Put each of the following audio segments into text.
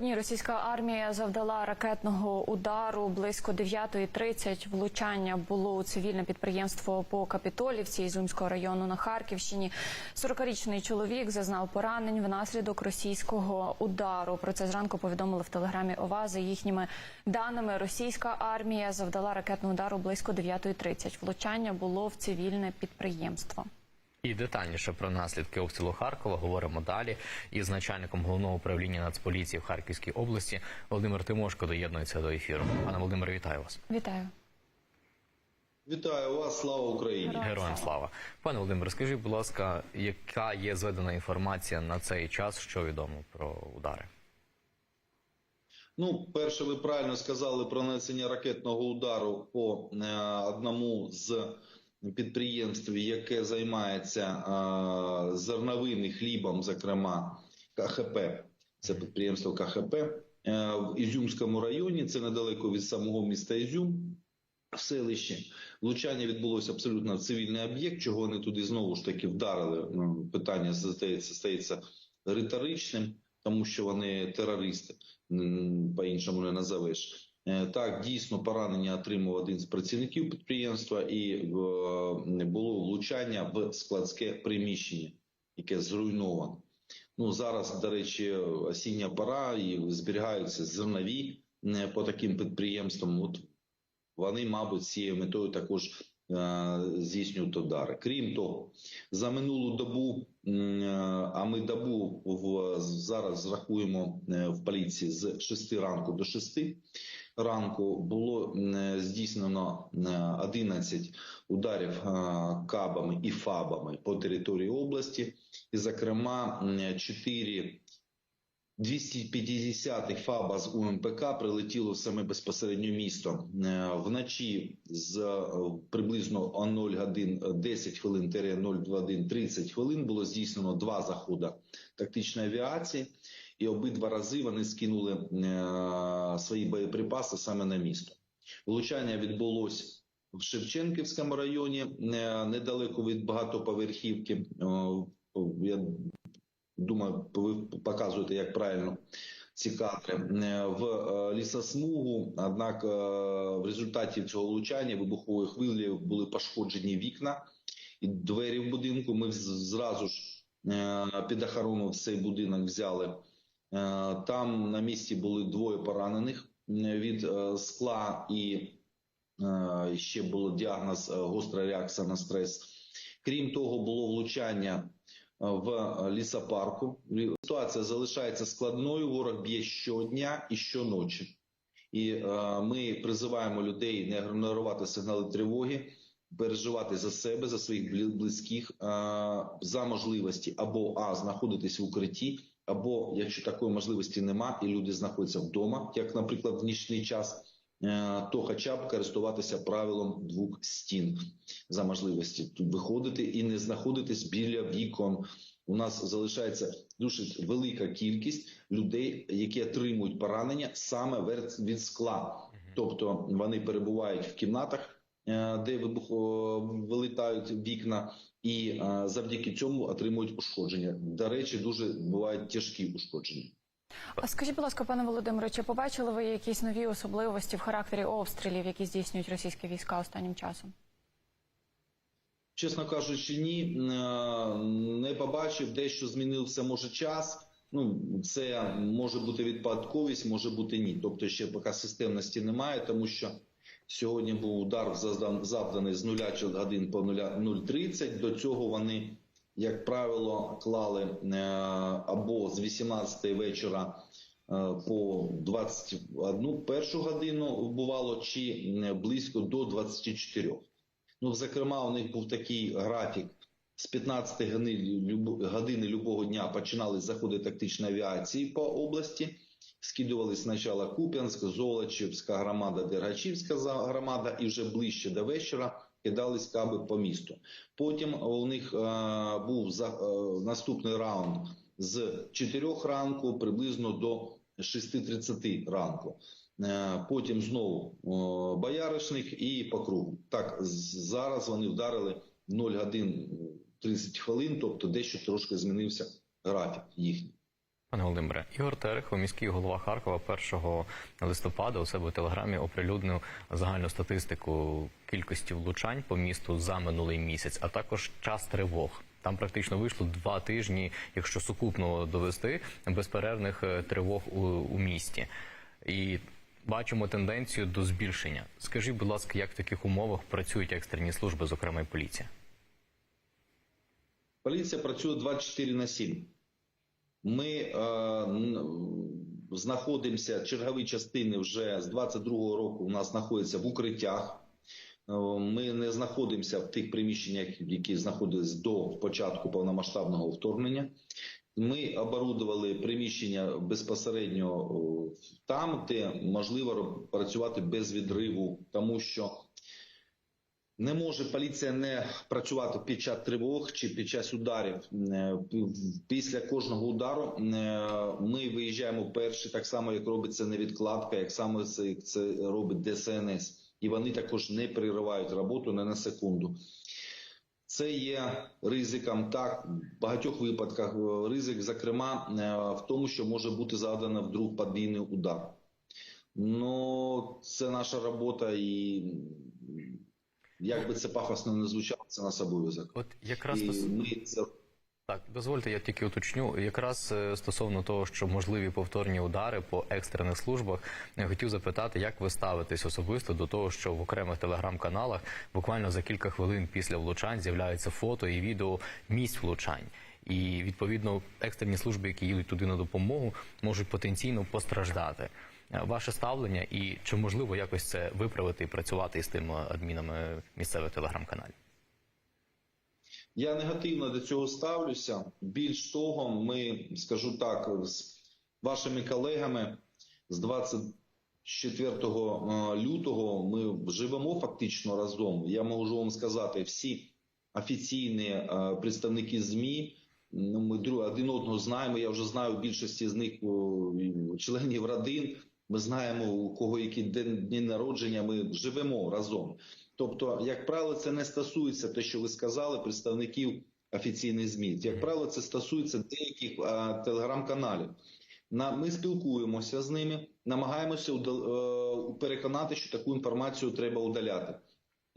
Ні, російська армія завдала ракетного удару близько 9.30. Влучання було у цивільне підприємство по Капітолівці Ізюмського району на Харківщині. 40-річний чоловік зазнав поранень внаслідок російського удару. Про це зранку повідомили в телеграмі ОВА. За їхніми даними, російська армія завдала ракетного удару близько 9.30. Влучання було в цивільне підприємство. І детальніше про наслідки обстрілу Харкова говоримо далі із начальником головного управління Нацполіції в Харківській області Володимир Тимошко доєднується до ефіру. Пане Володимире, вітаю вас. Вітаю. Вітаю вас, слава Україні! Героям слава. Пане Володимире, скажіть, будь ласка, яка є зведена інформація на цей час, що відомо про удари? Ну, перше, ви правильно сказали про нанесення ракетного удару по е, одному з підприємств, яке займається зерновим і хлібом, зокрема КХП. Це підприємство КХП е, в Ізюмському районі. Це недалеко від самого міста Ізюм. В селищі влучання відбулося абсолютно в цивільний об'єкт. Чого вони туди знову ж таки вдарили? Ну, питання здається стається риторичним, тому що вони терористи, по-іншому не назовеш. Е, Так, дійсно поранення отримав один з працівників підприємства, і е, було влучання в складське приміщення, яке зруйновано. Ну зараз, до речі, осіння пора і зберігаються зернові е, по таким підприємствам. От вони, мабуть, цією метою також здійснюють удари. Крім того, за минулу добу, а ми добу в зараз рахуємо в поліції з 6 ранку до 6 ранку було м, здійснено е, 11 ударів е, кабами і фабами по території області, і, зокрема, м, 4 250 ФАБа з УМПК прилетіло в саме безпосередньо місто. Е, вночі з е, приблизно о 0 годин е, 10 хвилин 021 30 хвилин було здійснено два заходи тактичної авіації, і обидва рази вони скинули е, свої боєприпаси саме на місто. Влучання відбулось в Шевченківському районі, е, недалеко від багатоповерхівки. Я думаю, ви показуєте, як правильно ці кадри Е, в лісосмугу. Однак, в результаті цього влучання вибухової хвилі були пошкоджені вікна і двері в будинку. Ми зразу ж під охорону цей будинок взяли. Е, Там на місці були двоє поранених від е, скла і е, ще було діагноз гостра реакція на стрес. Крім того, було влучання в лісопарку. Ситуація залишається складною. Ворог б'є щодня і щоночі. І ми призиваємо людей не ігнорувати сигнали тривоги, переживати за себе, за своїх близьких, за можливості або а знаходитись в укритті, або якщо такої можливості нема, і люди знаходяться вдома, як, наприклад, в нічний час. е, То хоча б користуватися правилом двох стін за можливості тут виходити і не знаходитись біля вікон. У нас залишається дуже велика кількість людей, які отримують поранення саме від скла, тобто вони перебувають в кімнатах, е, де вибухо вилітають вікна, і завдяки цьому отримують ушкодження. До речі, дуже бувають тяжкі ушкодження. А скажіть, будь ласка, пане Володимире, чи побачили ви якісь нові особливості в характері обстрілів, які здійснюють російські війська останнім часом? Чесно кажучи, ні, не побачив, дещо змінився може час. Ну, це може бути відпадковість, може бути ні. Тобто ще поки системності немає, тому що сьогодні був удар завданий з 0 годин по 0.30. До цього вони, як правило, клали е, або з 18 вечора е, по 21 першу годину бувало, чи е, близько до 24. Ну, зокрема, у них був такий графік. З 15 години, години любого дня починали заходи тактичної авіації по області. Скидували спочатку Куп'янськ, Золочівська громада, Дергачівська громада, і вже ближче до вечора кидались каби по місту. Потім у них е, був за, е, наступний раунд з 4 ранку приблизно до 6.30 ранку. Е, Потім знову бояришник і по кругу. Так, зараз вони вдарили 0 годин 30 хвилин, тобто дещо трошки змінився графік їхній. Пане Володимире, Ігор Терехов, міський голова Харкова, 1 листопада у себе в телеграмі оприлюднив загальну статистику кількості влучань по місту за минулий місяць, а також час тривог. Там практично вийшло два тижні, якщо сукупно довести безперервних е, тривог у, у місті. І бачимо тенденцію до збільшення. Скажіть, будь ласка, як в таких умовах працюють екстрені служби, зокрема і поліція? Поліція працює 24 на 7. Ми е, знаходимося, чергові частини вже з 22-го року у нас знаходяться в укриттях. Е, Ми не знаходимося в тих приміщеннях, які знаходились до початку повномасштабного вторгнення. Ми оборудували приміщення безпосередньо там, де можливо працювати без відриву, тому що не може поліція не працювати під час тривог чи під час ударів. Е, Після кожного удару е, ми виїжджаємо перші, так само як робить це невідкладка, як саме це, робить ДСНС. І вони також не переривають роботу не на секунду. Це є ризиком, так, в багатьох випадках е, ризик, зокрема, в тому, що може бути завдано вдруг подвійний удар. Ну, це наша робота, і як би це пафосно не звучало, це наш обов'язок. От якраз І ми це Так, дозвольте, я тільки уточню. Якраз е, стосовно того, що можливі повторні удари по екстрених службах, я хотів запитати, як ви ставитесь особисто до того, що в окремих телеграм-каналах буквально за кілька хвилин після влучань з'являються фото і відео місць влучань. І відповідно екстрені служби, які їдуть туди на допомогу, можуть потенційно постраждати. Е, Ваше ставлення і чи можливо якось це виправити і працювати із тими адмінами місцевих телеграм-каналів? Я негативно до цього ставлюся. Більш того, ми скажу так, з вашими колегами з 24 лютого ми живемо фактично разом. Я можу вам сказати, всі офіційні е, представники ЗМІ. Ну, ми друг один одного знаємо. Я вже знаю більшості з них членів родин. Ми знаємо у кого які дні народження. Ми живемо разом. Тобто, як правило, це не стосується те, що ви сказали, представників офіційних ЗМІ. Як правило, це стосується деяких а, телеграм-каналів. На ми спілкуємося з ними, намагаємося удал- е, переконати, що таку інформацію треба удаляти.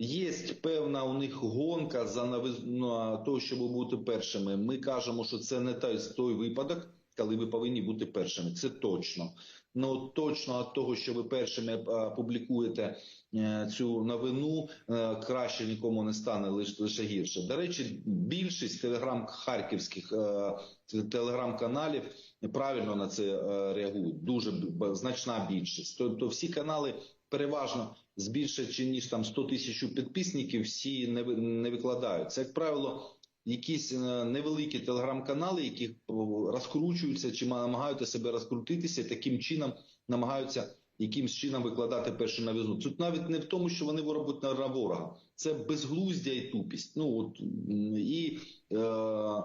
Є певна у них гонка за на те, щоб бути першими. Ми кажемо, що це не той, той випадок, коли ви повинні бути першими. Це точно. Ну точно від того, що ви першими публікуєте е, цю новину, е, краще нікому не стане лише гірше. До речі, більшість телеграм харківських е, телеграм-каналів правильно на це реагують. Дуже значна більшість. Тобто всі канали переважно з більше чи ніж там 100 тисяч підписників всі не не викладають. Це як правило. Якісь е, невеликі телеграм-канали, які о, розкручуються чи намагаються себе розкрутитися, таким чином намагаються якимсь чином викладати першу новизну. Тут навіть не в тому, що вони робять на ворога, це безглуздя і тупість. Ну от і е,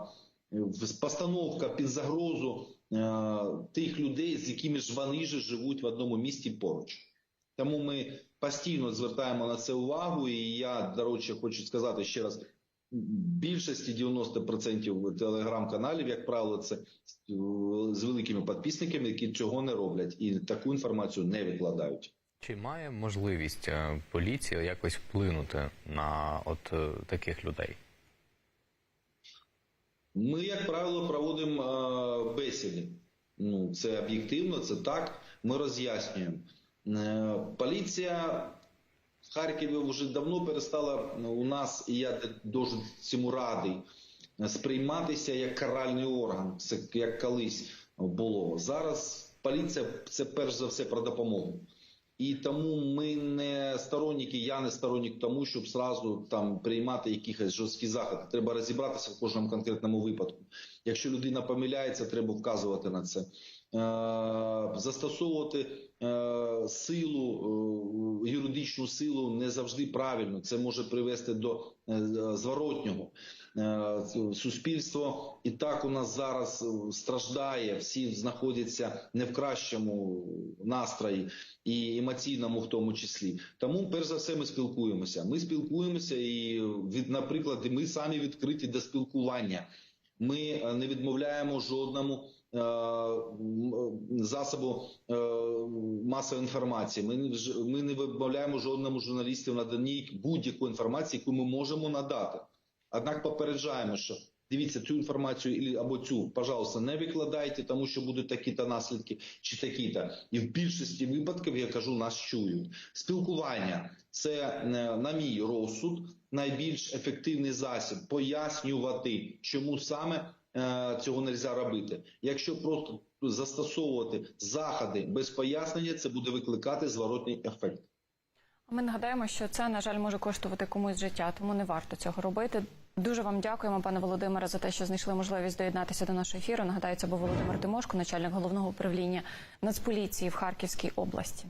постановка під загрозу е, тих людей, з якими ж вони ж живуть в одному місті поруч. Тому ми постійно звертаємо на це увагу, і я, до речі, хочу сказати ще раз. Більшості 90% телеграм-каналів, як правило, це з великими підписниками, які цього не роблять і таку інформацію не викладають. Чи має можливість е, поліція якось вплинути на от е, таких людей? Ми, як правило, проводимо е, бесіди. Ну, це об'єктивно, це так. Ми роз'яснюємо. Е, поліція в Харкові вже давно перестала ну, у нас, і я дуже цьому радий, е, сприйматися як каральний орган, як колись було. Зараз поліція це перш за все про допомогу. І тому ми не сторонники, я не сторонник тому, щоб зразу там приймати якісь жорсткі заходи. Треба розібратися в кожному конкретному випадку. Якщо людина помиляється, треба вказувати на це. Е, застосовувати е, силу, е, юридичну силу не завжди правильно. Це може привести до зворотнього. Е, Суспільство і так у нас зараз е, страждає, всі знаходяться не в кращому настрої і емоційному, в тому числі. Тому, перш за все, ми спілкуємося. Ми спілкуємося, і від, наприклад, ми самі відкриті до спілкування. Ми е, не відмовляємо жодному е, засобу е, масової інформації. Ми не ми не вимовляємо жодному журналісту наданні будь-якої інформації, яку ми можемо надати. Однак попереджаємо, що дивіться цю інформацію або цю, пожалуйста, не викладайте, тому що будуть такі-то наслідки чи такі-то. І в більшості випадків я кажу, нас чують. Спілкування це е, на мій розсуд найбільш ефективний засіб пояснювати, чому саме е, цього не можна робити. Якщо просто застосовувати заходи без пояснення, це буде викликати зворотний ефект. Ми нагадаємо, що це на жаль може коштувати комусь життя, тому не варто цього робити. Дуже вам дякуємо, пане Володимире, за те, що знайшли можливість доєднатися до нашого ефіру. Нагадаю, це був Володимир Тимошко, начальник головного управління Нацполіції в Харківській області.